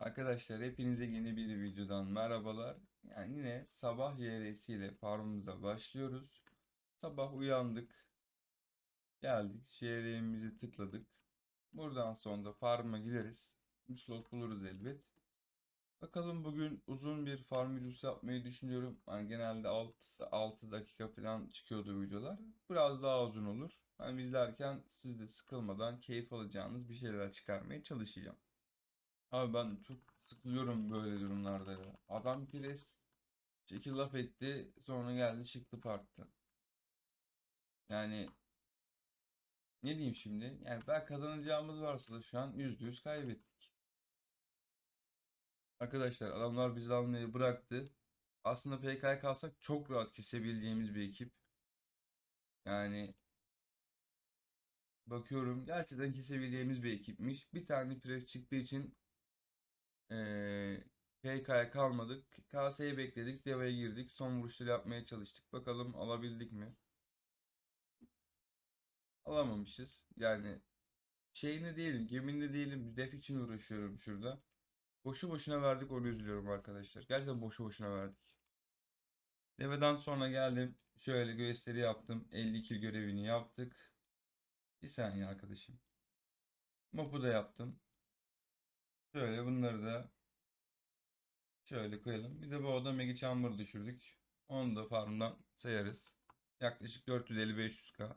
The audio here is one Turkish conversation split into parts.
Arkadaşlar hepinize yeni bir videodan merhabalar. Yani yine sabah YRS farmımıza başlıyoruz. Sabah uyandık. Geldik. JR'mizi tıkladık. Buradan sonra da farm'a gideriz. Bir slot buluruz elbet. Bakalım bugün uzun bir farm videosu yapmayı düşünüyorum. Yani genelde 6, 6 dakika falan çıkıyordu videolar. Biraz daha uzun olur. Hem izlerken siz de sıkılmadan keyif alacağınız bir şeyler çıkarmaya çalışacağım. Abi ben çok sıkılıyorum böyle durumlarda ya. Adam pres çekil laf etti sonra geldi çıktı parkta. Yani ne diyeyim şimdi? Yani ben kazanacağımız varsa da şu an %100 kaybettik. Arkadaşlar adamlar bizi almayı bıraktı. Aslında PK'ya kalsak çok rahat kesebileceğimiz bir ekip. Yani bakıyorum gerçekten kesebileceğimiz bir ekipmiş. Bir tane pres çıktığı için Ee, PK'ya kalmadık. KS'yi bekledik. Deva'ya girdik. Son vuruşları yapmaya çalıştık. Bakalım alabildik mi? Alamamışız. Yani şeyinde değilim. Geminde değilim. Def için uğraşıyorum şurada. Boşu boşuna verdik. Onu üzülüyorum arkadaşlar. Gerçekten boşu boşuna verdik. Deva'dan sonra geldim. Şöyle gösteri yaptım. 52 görevini yaptık. Bir saniye arkadaşım. Mop'u da yaptım. Şöyle bunları da şöyle koyalım. Bir de bu oda Megi Chamber düşürdük. Onu da farmdan sayarız. Yaklaşık 450-500k.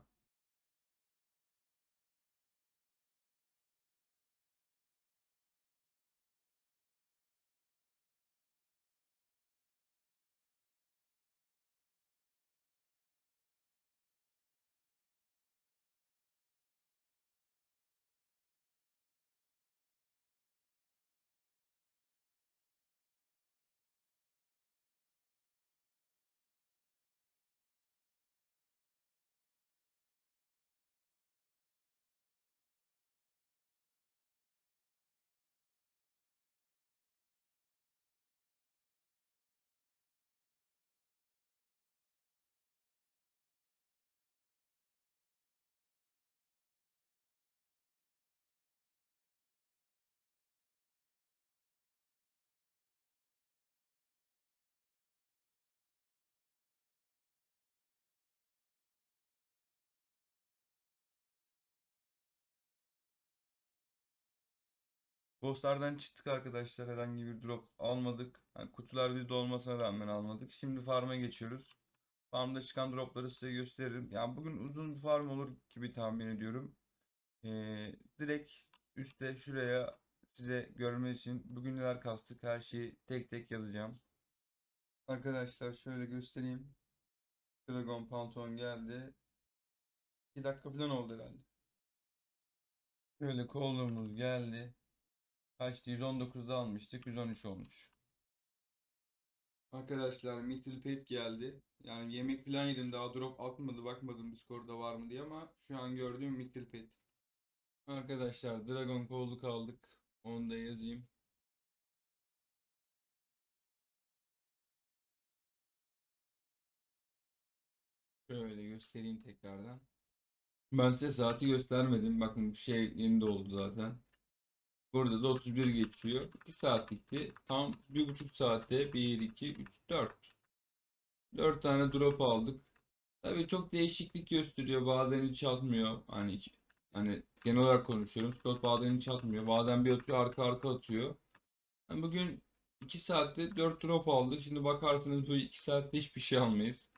Bosslardan çıktık arkadaşlar. Herhangi bir drop almadık. Yani kutular bizde olmasına rağmen almadık. Şimdi farm'a geçiyoruz. Farmda çıkan dropları size gösteririm. Yani bugün uzun farm olur gibi tahmin ediyorum. Ee, direkt üstte şuraya size görmeniz için bugün neler kastık her şeyi tek tek yazacağım. Arkadaşlar şöyle göstereyim. Dragon pantolon geldi. 2 dakika falan oldu herhalde. Şöyle kolluğumuz geldi. Kaçtı? 119'da almıştık. 113 olmuş. Arkadaşlar Mithril Pet geldi. Yani yemek falan yedim. Daha drop atmadı. Bakmadım Discord'da var mı diye ama şu an gördüğüm Mithril Pet. Arkadaşlar Dragon kolluk aldık. Onu da yazayım. Şöyle göstereyim tekrardan. Ben size saati göstermedim. Bakın şey yeni doldu zaten. Burada da 31 geçiyor. 2 saatlikti. Tam 1,5 saatte 1, 2, 3, 4. 4 tane drop aldık. Tabii çok değişiklik gösteriyor. Bazen hiç atmıyor. Hani hani genel olarak konuşuyorum. Scott bazen hiç atmıyor. Bazen bir atıyor arka arka atıyor. Yani bugün 2 saatte 4 drop aldık. Şimdi bakarsanız bu 2 saatte hiçbir şey almayız.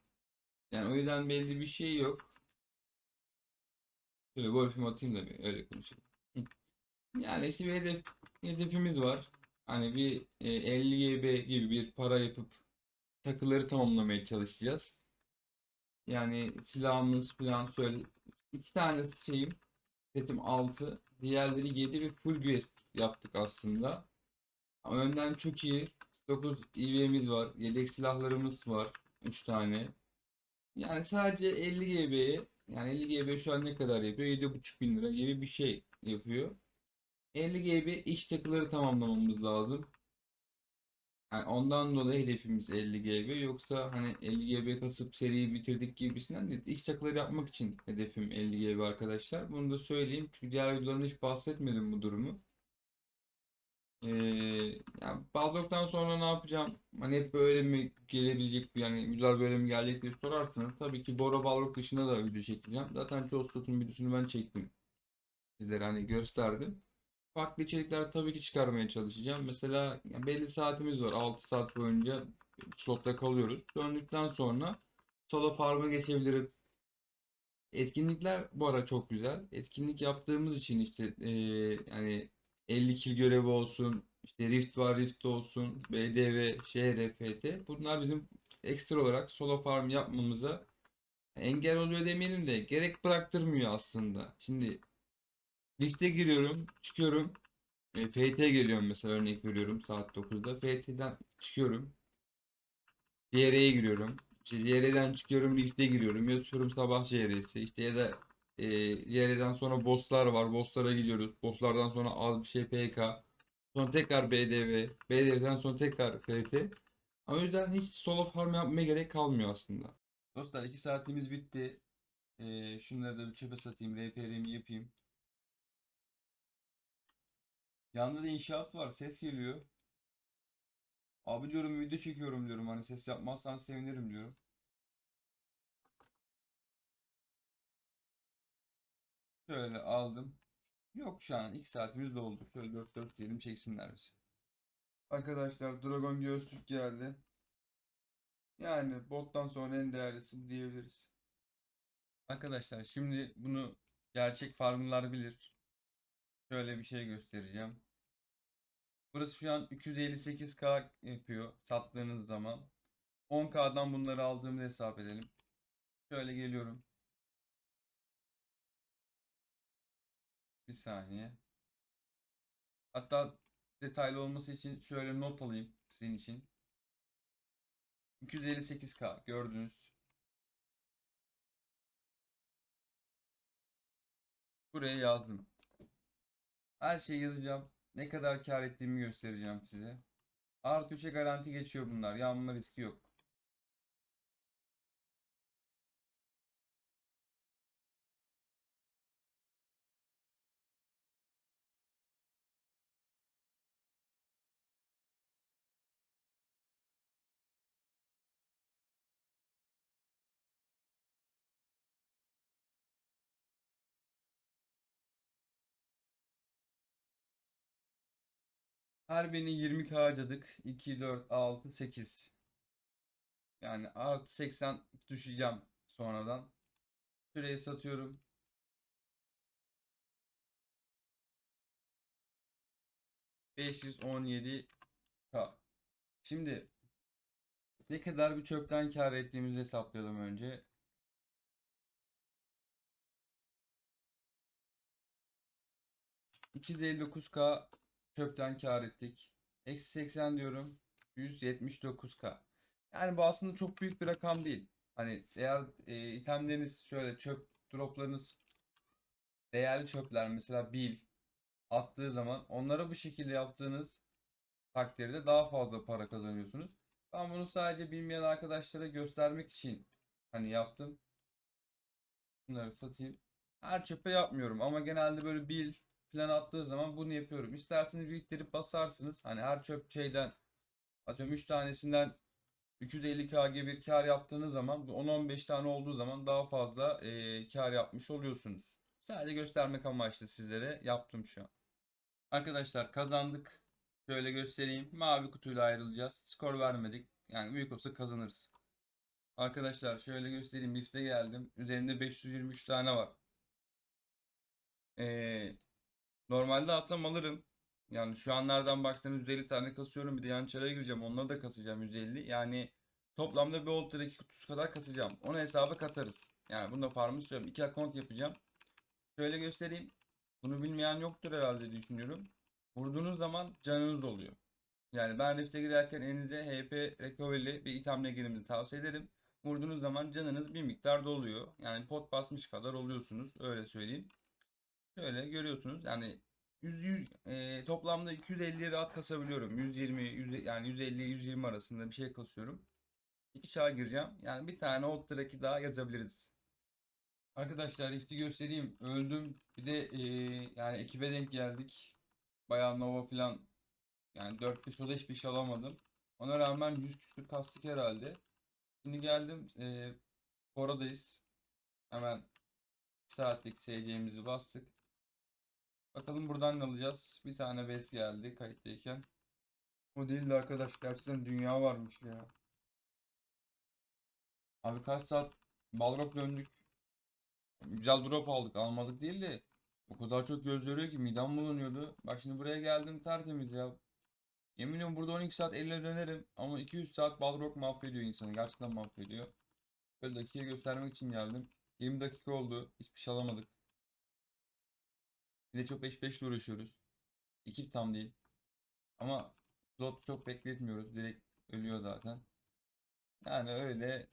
Yani o yüzden belli bir şey yok. Şöyle golfümü atayım da bir öyle konuşalım. Yani işte bir hedef, hedefimiz var. Hani bir e, 50 GB gibi bir para yapıp takıları tamamlamaya çalışacağız. Yani silahımız falan şöyle iki tane şeyim setim 6 diğerleri 7 ve full güest yaptık aslında. Önden çok iyi 9 EV'miz var. Yedek silahlarımız var 3 tane. Yani sadece 50 GB'ye yani 50 GB şu an ne kadar yapıyor? 7,5 bin lira gibi bir şey yapıyor. 50 GB iş takıları tamamlamamız lazım. Yani ondan dolayı hedefimiz 50 GB. Yoksa hani 50 GB kasıp seriyi bitirdik gibisinden değil. İş takıları yapmak için hedefim 50 GB arkadaşlar. Bunu da söyleyeyim. Çünkü diğer videolarımda hiç bahsetmedim bu durumu. Ee, yani Balrog'dan sonra ne yapacağım? Hani hep böyle mi gelebilecek bir yani videolar böyle mi gelecek diye sorarsanız tabii ki Bora Balrog dışında da video çekeceğim. Zaten çoğu slotun videosunu ben çektim. Sizlere hani gösterdim. Farklı içerikler tabii ki çıkarmaya çalışacağım. Mesela belli saatimiz var. 6 saat boyunca slotta kalıyoruz. Döndükten sonra solo farm'a geçebilirim. Etkinlikler bu ara çok güzel. Etkinlik yaptığımız için işte eee, yani 50 kill görevi olsun, işte Rift var Rift olsun, BDV, şehir Bunlar bizim ekstra olarak solo farm yapmamıza engel oluyor demeyelim de gerek bıraktırmıyor aslında. Şimdi Rift'e giriyorum, çıkıyorum. E, FT geliyorum mesela örnek veriyorum saat 9'da. FT'den çıkıyorum. CR'ye giriyorum. İşte çıkıyorum Rift'e giriyorum. Yatıyorum sabah CR'si. İşte ya da e, CR'den sonra bosslar var. Bosslara gidiyoruz. Bosslardan sonra az bir şey PK. Sonra tekrar BDV. BDV'den sonra tekrar FT. O yüzden hiç solo farm yapmaya gerek kalmıyor aslında. Dostlar 2 saatimiz bitti. E, şunları da bir çöpe satayım. RPR'imi yapayım. Yanında da inşaat var. Ses geliyor. Abi diyorum video çekiyorum diyorum. Hani ses yapmazsan sevinirim diyorum. Şöyle aldım. Yok şu an 2 saatimiz doldu. Şöyle 4-4 diyelim çeksinler bizi. Arkadaşlar Dragon göğüslük geldi. Yani bottan sonra en değerlisi diyebiliriz. Arkadaşlar şimdi bunu gerçek farmlar bilir. Şöyle bir şey göstereceğim. Burası şu an 258k yapıyor sattığınız zaman. 10k'dan bunları aldığımı hesap edelim. Şöyle geliyorum. Bir saniye. Hatta detaylı olması için şöyle not alayım sizin için. 258k gördünüz. Buraya yazdım. Her şeyi yazacağım. Ne kadar kar ettiğimi göstereceğim size. Artı 3'e garanti geçiyor bunlar. Yanma riski yok. Her birini 20k harcadık. 2, 4, 6, 8. Yani artı 80 düşeceğim sonradan. Şurayı satıyorum. ...517k. Şimdi... ...ne kadar bir çöpten kar ettiğimizi hesaplayalım önce. ...259k çöpten kar ettik. Eksi 80 diyorum. 179k. Yani bu aslında çok büyük bir rakam değil. Hani eğer e, itemleriniz şöyle çöp droplarınız değerli çöpler mesela bil attığı zaman onlara bu şekilde yaptığınız takdirde daha fazla para kazanıyorsunuz. Ben bunu sadece bilmeyen arkadaşlara göstermek için hani yaptım. Bunları satayım. Her çöpe yapmıyorum ama genelde böyle bil falan attığı zaman bunu yapıyorum. İsterseniz biriktirip basarsınız. Hani her çöp şeyden atıyorum 3 tanesinden 350k gibi bir kar yaptığınız zaman 10-15 tane olduğu zaman daha fazla e, kar yapmış oluyorsunuz. Sadece göstermek amaçlı sizlere yaptım şu an. Arkadaşlar kazandık. Şöyle göstereyim. Mavi kutuyla ayrılacağız. Skor vermedik. Yani büyük olsa kazanırız. Arkadaşlar şöyle göstereyim. Lifte geldim. Üzerinde 523 tane var. Ee, normalde alsam alırım. Yani şu anlardan baksanız 150 tane kasıyorum. Bir de yan çaraya gireceğim. Onları da kasacağım 150. Yani toplamda bir Ultra 2 kutusu kadar kasacağım. Onu hesaba katarız. Yani bunda farmı istiyorum. 2 account yapacağım. Şöyle göstereyim. Bunu bilmeyen yoktur herhalde düşünüyorum. Vurduğunuz zaman canınız oluyor. Yani ben Rift'e girerken elinize HP Recovery bir itemle girmenizi tavsiye ederim. Vurduğunuz zaman canınız bir miktar doluyor. Yani pot basmış kadar oluyorsunuz. Öyle söyleyeyim. Şöyle görüyorsunuz. Yani 100, 100 e, toplamda 250 rahat kasabiliyorum. 120 100, yani 150 120 arasında bir şey kasıyorum. İki çağa gireceğim. Yani bir tane Old Track'i daha yazabiliriz. Arkadaşlar Rift'i göstereyim. Öldüm. Bir de e, yani ekibe denk geldik. Bayağı Nova falan Yani 4 kuşla da hiçbir şey alamadım. Ona rağmen 100 küsür kastık herhalde. Şimdi geldim. E, Fora'dayız. Hemen saatlik SC'mizi bastık. Bakalım buradan ne alacağız? Bir tane bes geldi kayıttayken. O değildi arkadaş. Gerçekten dünya varmış ya. Abi kaç saat Balrog döndük. Güzel drop aldık. Almadık değil de o kadar çok göz yoruyor ki midem bulanıyordu. Bak şimdi buraya geldim tertemiz ya. Yemin ediyorum burada 12 saat elle dönerim ama 200 saat Balrog mahvediyor insanı. Gerçekten mahvediyor. Böyle dakika göstermek için geldim. 20 dakika oldu. Hiçbir şey alamadık. Bir de çok 5-5 ile uğraşıyoruz. Ekip tam değil. Ama slot çok bekletmiyoruz. Direkt ölüyor zaten. Yani öyle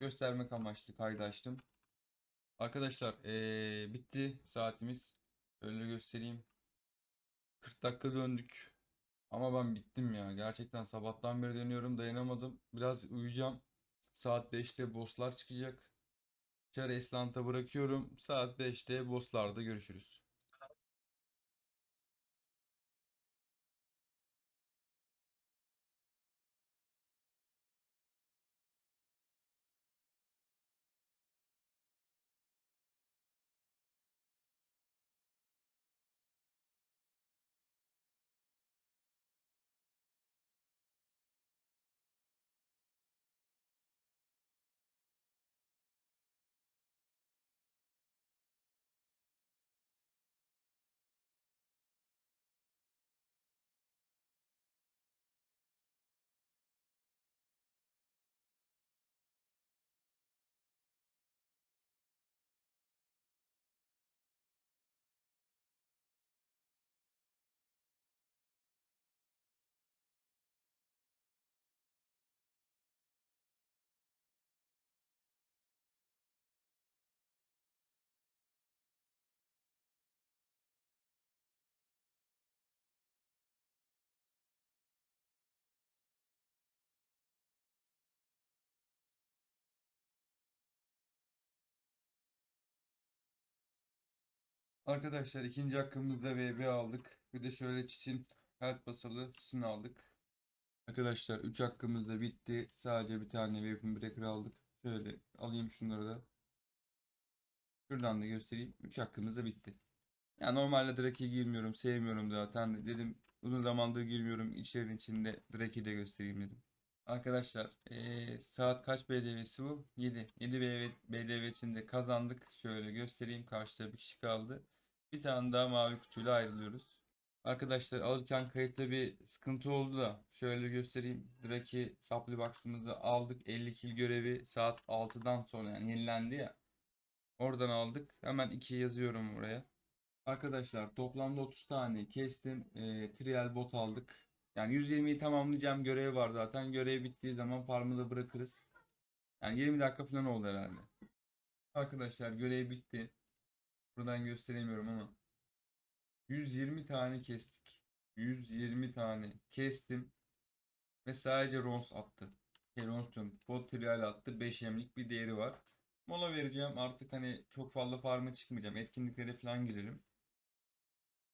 göstermek amaçlı kaydı açtım. Arkadaşlar eee, bitti saatimiz. Şöyle göstereyim. 40 dakika döndük. Ama ben bittim ya. Gerçekten sabahtan beri dönüyorum. Dayanamadım. Biraz uyuyacağım. Saat 5'te bosslar çıkacak. Çar Eslant'a bırakıyorum. Saat 5'te bosslarda görüşürüz. Arkadaşlar ikinci hakkımızda VB aldık. Bir de şöyle çiçin health basalı çiçini aldık. Arkadaşlar 3 hakkımız da bitti. Sadece bir tane Weapon Breaker aldık. Şöyle alayım şunları da. Şuradan da göstereyim. 3 hakkımız da bitti. Ya normalde Drake'e girmiyorum. Sevmiyorum zaten. Dedim uzun zamandır girmiyorum. İçerinin içinde Drake'i de göstereyim dedim. Arkadaşlar eee, saat kaç BDV'si bu? 7. 7 BDV'sini de kazandık. Şöyle göstereyim. Karşıda bir kişi kaldı. Bir tane daha mavi kutuyla ayrılıyoruz. Arkadaşlar alırken kayıtta bir sıkıntı oldu da şöyle göstereyim. Draki supply box'ımızı aldık. 50 kill görevi saat 6'dan sonra yani yenilendi ya. Oradan aldık. Hemen 2 yazıyorum buraya. Arkadaşlar toplamda 30 tane kestim. E, trial bot aldık. Yani 120'yi tamamlayacağım görev var zaten. Görev bittiği zaman farmı da bırakırız. Yani 20 dakika falan oldu herhalde. Arkadaşlar görev bitti. Buradan gösteremiyorum ama. 120 tane kestik. 120 tane kestim. Ve sadece Rons attı. Şey, Rons diyorum. Bot trial attı. 5 emlik bir değeri var. Mola vereceğim. Artık hani çok fazla farm'a çıkmayacağım. Etkinliklere falan girelim.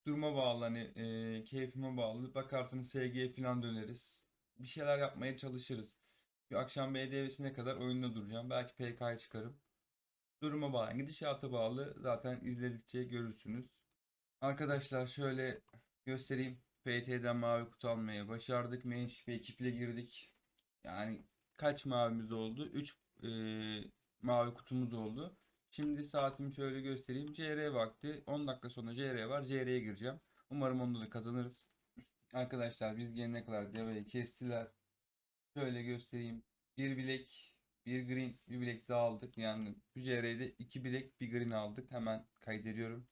Duruma bağlı hani e, keyfime bağlı. Bakarsınız SG falan döneriz. Bir şeyler yapmaya çalışırız. Bir akşam BDV'sine kadar oyunda duracağım. Belki PK'ya çıkarım. Duruma bağlı. Gidişata bağlı. Zaten izledikçe görürsünüz. Arkadaşlar şöyle göstereyim. FT'den mavi kutu almaya başardık. Menş ve ekiple girdik. Yani kaç mavimiz oldu? 3 mavi kutumuz oldu. Şimdi saatimi şöyle göstereyim. CR vakti. 10 dakika sonra CR var. CR'ye gireceğim. Umarım onda da kazanırız. Arkadaşlar biz gelene kadar devreyi kestiler. Şöyle göstereyim. Bir bilek, bir green, bir bilek daha aldık. Yani bu CR'de iki bilek, bir green aldık. Hemen kaydediyorum.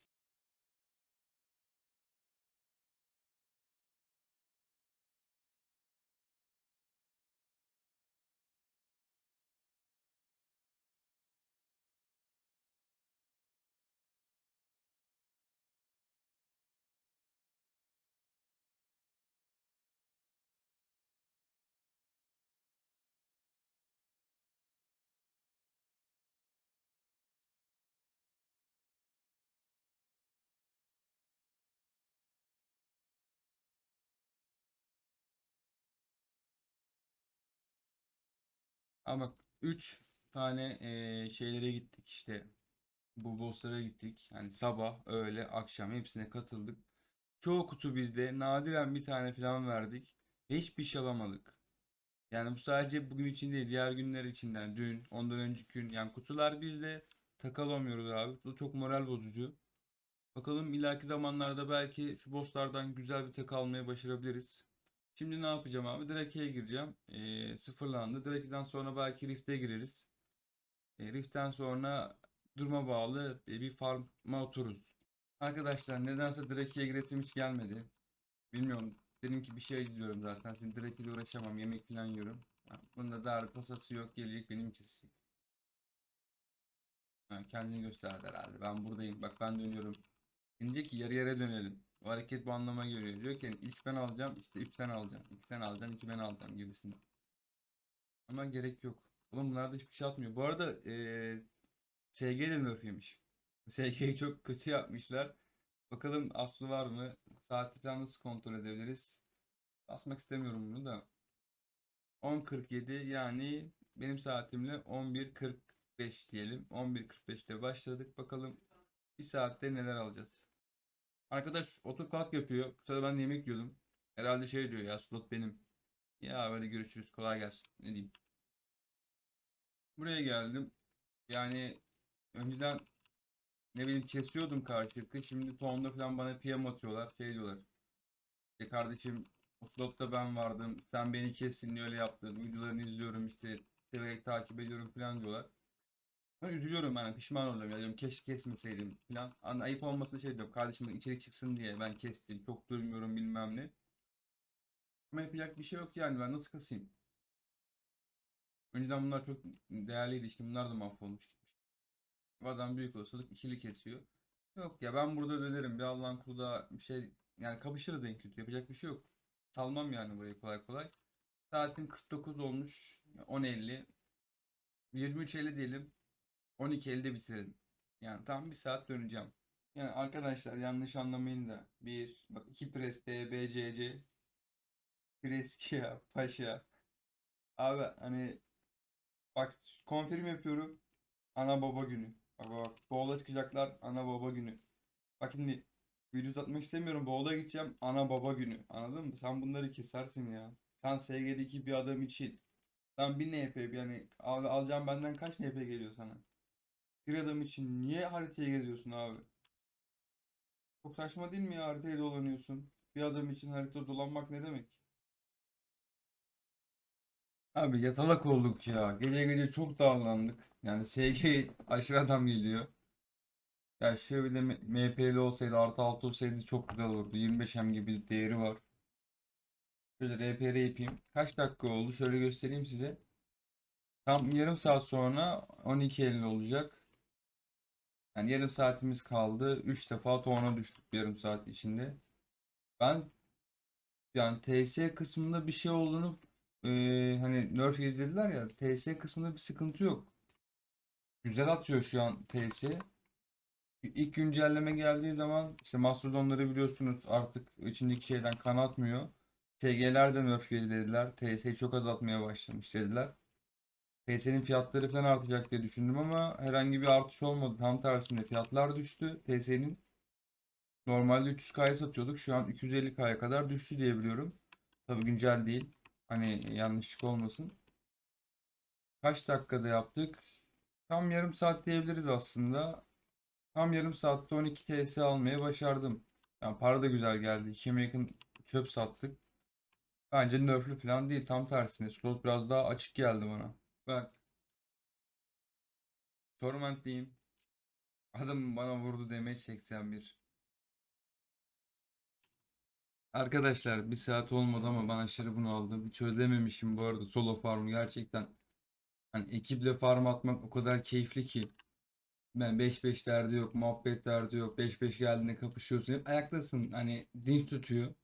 Ama bak 3 tane eee, şeylere gittik işte. Bu bosslara gittik. Yani sabah, öğle, akşam hepsine katıldık. Çoğu kutu bizde. Nadiren bir tane falan verdik. Hiçbir şey alamadık. Yani bu sadece bugün için değil, diğer günler içinden, dün, ondan önceki gün. Yani kutular bizde takılamıyoruz abi. Bu çok moral bozucu. Bakalım ileriki zamanlarda belki şu bosslardan güzel bir tek almayı başarabiliriz. Şimdi ne yapacağım abi? Drake'ye gireceğim. Ee, sıfırlandı. Drake'den sonra belki Rift'e gireriz. E, Rift'ten sonra duruma bağlı e, bir farm'a otururuz. Arkadaşlar nedense Drake'ye giresim hiç gelmedi. Bilmiyorum. Dedim ki bir şey izliyorum zaten. Şimdi Drake ile uğraşamam. Yemek falan yiyorum. Bunda da tasası yok. Gelecek benim kesecek. Ha, kendini gösterdi herhalde. Ben buradayım. Bak ben dönüyorum. Şimdi ki yarı yarıya dönelim. O hareket bu anlama geliyor. Diyor ki 3 ben alacağım. işte 3 sen alacaksın. 2 sen alacaksın. 2 ben alacağım gibisinde. Ama gerek yok. Oğlum bunlar da hiçbir şey atmıyor. Bu arada eee SG de nerf. SG'yi çok kötü yapmışlar. Bakalım aslı var mı? Saati falan nasıl kontrol edebiliriz? Basmak istemiyorum bunu da. 10.47 yani benim saatimle 11.45 diyelim. 11.45'te başladık. Bakalım bir saatte neler alacağız. Arkadaş otur kalk yapıyor. Bu sırada ben de yemek yiyordum. Herhalde şey diyor ya slot benim. Ya böyle görüşürüz kolay gelsin. Ne diyeyim. Buraya geldim. Yani önceden ne bileyim kesiyordum karşılıklı. Şimdi tonda falan bana PM atıyorlar. Şey diyorlar. İşte kardeşim o slotta ben vardım. Sen beni kessin diye öyle yaptın. Videolarını izliyorum işte. Severek takip ediyorum falan diyorlar. Ben üzülüyorum yani pişman oluyorum. Ya diyorum keşke kesmeseydim falan. Hani ayıp olmasın şey diyorum. Kardeşim içerik çıksın diye ben kestim. Çok durmuyorum bilmem ne. Ama yapacak bir şey yok yani. Ben nasıl kasayım? Önceden bunlar çok değerliydi. işte bunlar da mahvolmuş gitmiş. Adam büyük olasılık ikili kesiyor. Yok ya ben burada dönerim. Bir Allah'ın kulu da bir şey yani kapışırız en kötü. Yapacak bir şey yok. Salmam yani burayı kolay kolay. Saatim 49 olmuş. 10.50. 23.50 diyelim. 12.50'de bitirelim. Yani tam bir saat döneceğim. Yani arkadaşlar yanlış anlamayın da. Bir, bak iki pres D, B, C, C. Preskia, Paşa. Abi hani bak konfirm yapıyorum. Ana baba günü. Bak bak Boğaz'a çıkacaklar ana baba günü. Bak şimdi video uzatmak istemiyorum. Boğaz'a gideceğim ana baba günü. Anladın mı? Sen bunları kesersin ya. Sen SG'deki bir adam için. Sen bir NP yani abi alacağım benden kaç NP geliyor sana? Bir adam için niye haritayı geziyorsun abi? Çok saçma değil mi ya haritayı dolanıyorsun? Bir adam için harita dolanmak ne demek? Abi yatalak olduk ya. Gece gece çok dağlandık. Yani SG aşırı adam geliyor. Ya şöyle MP'li olsaydı artı 6 olsaydı çok güzel olurdu. 25M gibi bir değeri var. Şöyle RPR yapayım. Kaç dakika oldu? Şöyle göstereyim size. Tam yarım saat sonra 12.50 olacak. Yani yarım saatimiz kaldı. 3 defa tona düştük yarım saat içinde. Ben yani TS kısmında bir şey olduğunu eee, hani nerf dediler ya TS kısmında bir sıkıntı yok. Güzel atıyor şu an TS. İlk güncelleme geldiği zaman işte Mastodonları biliyorsunuz artık içindeki şeyden kan atmıyor. SG'ler de nerf dediler. TS'yi çok azaltmaya başlamış dediler. TS'nin fiyatları falan artacak diye düşündüm ama herhangi bir artış olmadı. Tam tersine fiyatlar düştü. TS'nin normalde 300K'ya satıyorduk. Şu an 250K'ya kadar düştü diye biliyorum. Tabii güncel değil. Hani yanlışlık olmasın. Kaç dakikada yaptık? Tam yarım saat diyebiliriz aslında. Tam yarım saatte 12 TS almayı başardım. Yani para da güzel geldi. 2'ye yakın çöp sattık. Bence nerflü falan değil. Tam tersine. Slot biraz daha açık geldi bana. Bak. Torment diyeyim. Adam bana vurdu damage 81. Arkadaşlar bir saat olmadı ama ben aşırı bunu aldım. Hiç ödememişim bu arada solo farm gerçekten. Hani ekiple farm atmak o kadar keyifli ki. Ben 5-5 derdi yok, muhabbet derdi yok. 5-5 geldiğinde kapışıyorsun. Hep ayaktasın. Hani dinç tutuyor.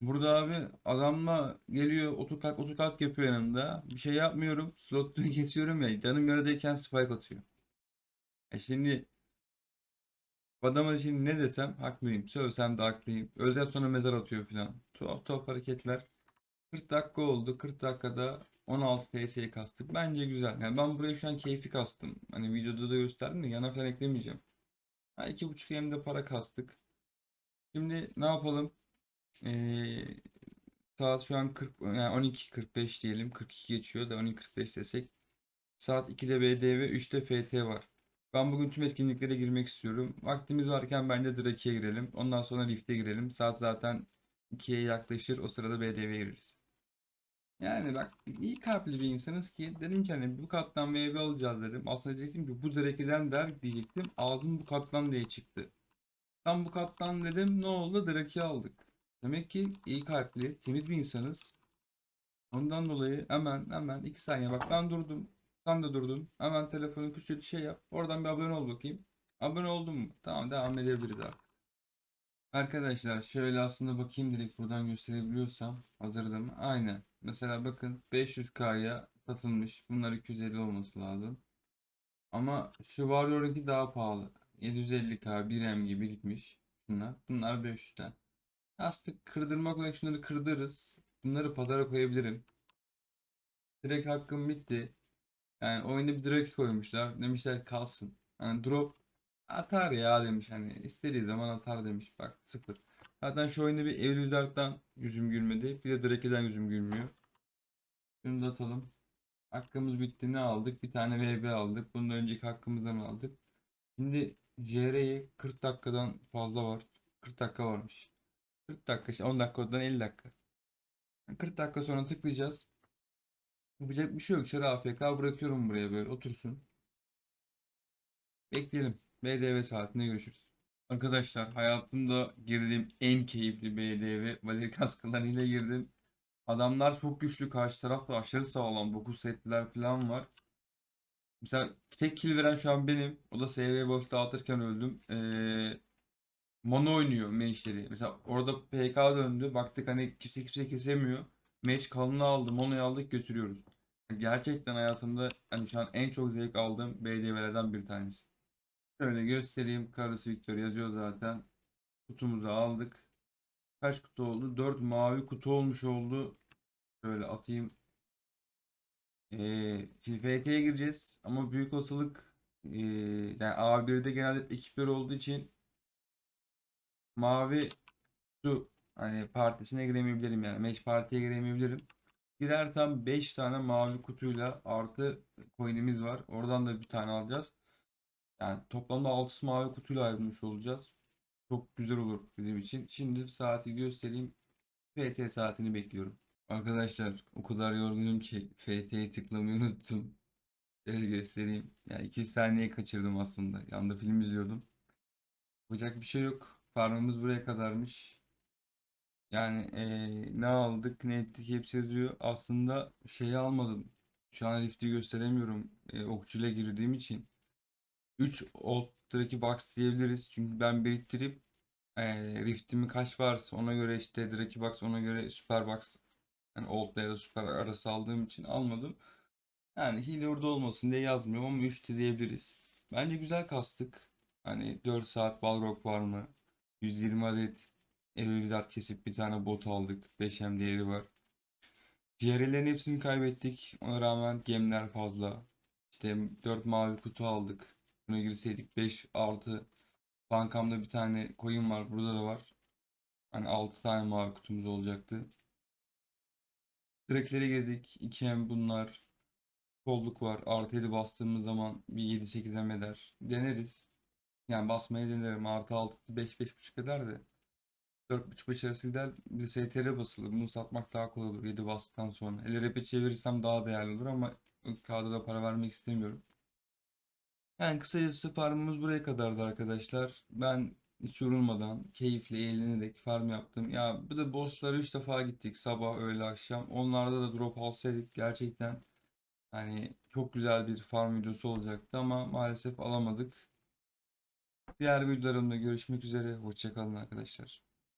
Burada abi adamla geliyor otur kalk otur kalk yapıyor yanımda. Bir şey yapmıyorum. Slotunu kesiyorum ya. Canım yarıdayken spike atıyor. E şimdi adama şimdi ne desem haklıyım. Sövsem de haklıyım. Öldükten sonra mezar atıyor filan. Tuhaf tuhaf hareketler. 40 dakika oldu. 40 dakikada 16 TS'ye kastık. Bence güzel. Yani ben buraya şu an keyfi kastım. Hani videoda da gösterdim de yana falan eklemeyeceğim. Ha, 2.5 M'de para kastık. Şimdi ne yapalım? Ee, saat şu an 40 yani 12.45 diyelim. 42 geçiyor da 12.45 desek. Saat 2'de BDV, 3'te FT var. Ben bugün tüm etkinliklere girmek istiyorum. Vaktimiz varken bence Draki'ye girelim. Ondan sonra Rift'e girelim. Saat zaten 2'ye yaklaşır. O sırada BDV'ye gireriz. Yani bak iyi kalpli bir insanız ki dedim ki hani bu kattan meyve alacağız dedim. Aslında diyecektim ki bu Draki'den der diyecektim. Ağzım bu kattan diye çıktı. Tam bu kattan dedim ne oldu? Draki aldık. Demek ki iyi kalpli, temiz bir insanız. Ondan dolayı hemen hemen 2 saniye bak ben durdum. Sen de durdun. Hemen telefonun küçük şey yap. Oradan bir abone ol bakayım. Abone oldun mu? Tamam devam edebiliriz artık. Arkadaşlar şöyle aslında bakayım direkt buradan gösterebiliyorsam hazırladım. Aynen. Mesela bakın 500K'ya satılmış. Bunlar 250 olması lazım. Ama şu Warrior'ınki daha pahalı. 750K 1M gibi gitmiş. Bunlar. Bunlar 500'ten. Aslında kırdırmak olarak şunları kırdırırız. Bunları pazara koyabilirim. Direkt hakkım bitti. Yani oyunda bir drag koymuşlar. Demişler kalsın. Yani drop atar ya demiş hani istediği zaman atar demiş. Bak sıfır. Zaten şu oyunda bir Evil Wizard'dan yüzüm gülmedi. Bir de Drake'den yüzüm gülmüyor. Şunu da atalım. Hakkımız bitti. Ne aldık? Bir tane VB aldık. Bundan önceki hakkımızdan aldık. Şimdi JR'yi 40 dakikadan fazla var. 40 dakika varmış. 40 dakika işte 10 dakikadan 50 dakika. 40 dakika sonra tıklayacağız. Yapacak bir şey yok. Şöyle AFK bırakıyorum buraya böyle otursun. Bekleyelim. BDV saatinde görüşürüz. Arkadaşlar hayatımda girdiğim en keyifli BDV Valir kaskılarıyla girdim. Adamlar çok güçlü. Karşı taraf da aşırı sağlam. 9 setler falan var. Mesela tek kill veren şu an benim. O da SV boş dağıtırken öldüm. Ee, Mono oynuyor mage'leri. Mesela orada PK döndü. Baktık hani kimse kimse kesemiyor. Mage kalını aldı. Mono'yu aldık götürüyoruz. Gerçekten hayatımda hani şu an en çok zevk aldığım BDV'lerden bir tanesi. Şöyle göstereyim. Karısı Victor yazıyor zaten. Kutumuzu aldık. Kaç kutu oldu? 4 mavi kutu olmuş oldu. Şöyle atayım. Ee, şimdi FT'ye gireceğiz. Ama büyük olasılık ee, yani A1'de genelde ekipler olduğu için mavi kutu hani partisine giremeyebilirim yani. Match partiye giremeyebilirim. Girersem 5 tane mavi kutuyla artı coin'imiz var. Oradan da bir tane alacağız. Yani toplamda 6 mavi kutuyla ayrılmış olacağız. Çok güzel olur bizim için. Şimdi saati göstereyim. FT saatini bekliyorum. Arkadaşlar o kadar yorgunum ki FT'ye tıklamayı unuttum. Şöyle göstereyim. Yani 2 saniye kaçırdım aslında. Yanda film izliyordum. Yapacak bir şey yok. Farmımız buraya kadarmış. Yani eee, ne aldık ne ettik hepsi yazıyor. Aslında şeyi almadım. Şu an Rift'i gösteremiyorum. E, okçuyla girdiğim için. 3 old Draki box diyebiliriz. Çünkü ben biriktirip e, Rift'imi kaç varsa ona göre işte Draki box ona göre Super box yani old ya da super arası aldığım için almadım. Yani hile orada olmasın diye yazmıyorum ama 3 diyebiliriz. Bence güzel kastık. Hani 4 saat Balrog var mı? 120 adet Evil Wizard kesip bir tane bot aldık. 5M değeri var. CR'lerin hepsini kaybettik. Ona rağmen gemler fazla. İşte 4 mavi kutu aldık. Buna girseydik 5 6 bankamda bir tane coin var. Burada da var. Hani 6 tane mavi kutumuz olacaktı. Direklere girdik. 2M bunlar. Kolluk var. Artı 7 bastığımız zaman bir 7-8 eder. Deneriz. Yani basmayı denerim. Artı 6 5-5.5 eder de. 4.5 arası gider. Bir STR basılır. Bunu satmak daha kolay olur 7 bastıktan sonra. LRP çevirirsem daha değerli olur ama kağıda da para vermek istemiyorum. Yani kısacası farmımız buraya kadardı arkadaşlar. Ben hiç yorulmadan, keyifle, eğlenerek farm yaptım. Ya bu da bosslara 3 defa gittik. Sabah, öğle, akşam. Onlarda da drop alsaydık gerçekten hani çok güzel bir farm videosu olacaktı ama maalesef alamadık. Diğer videolarımda görüşmek üzere. Hoşçakalın arkadaşlar.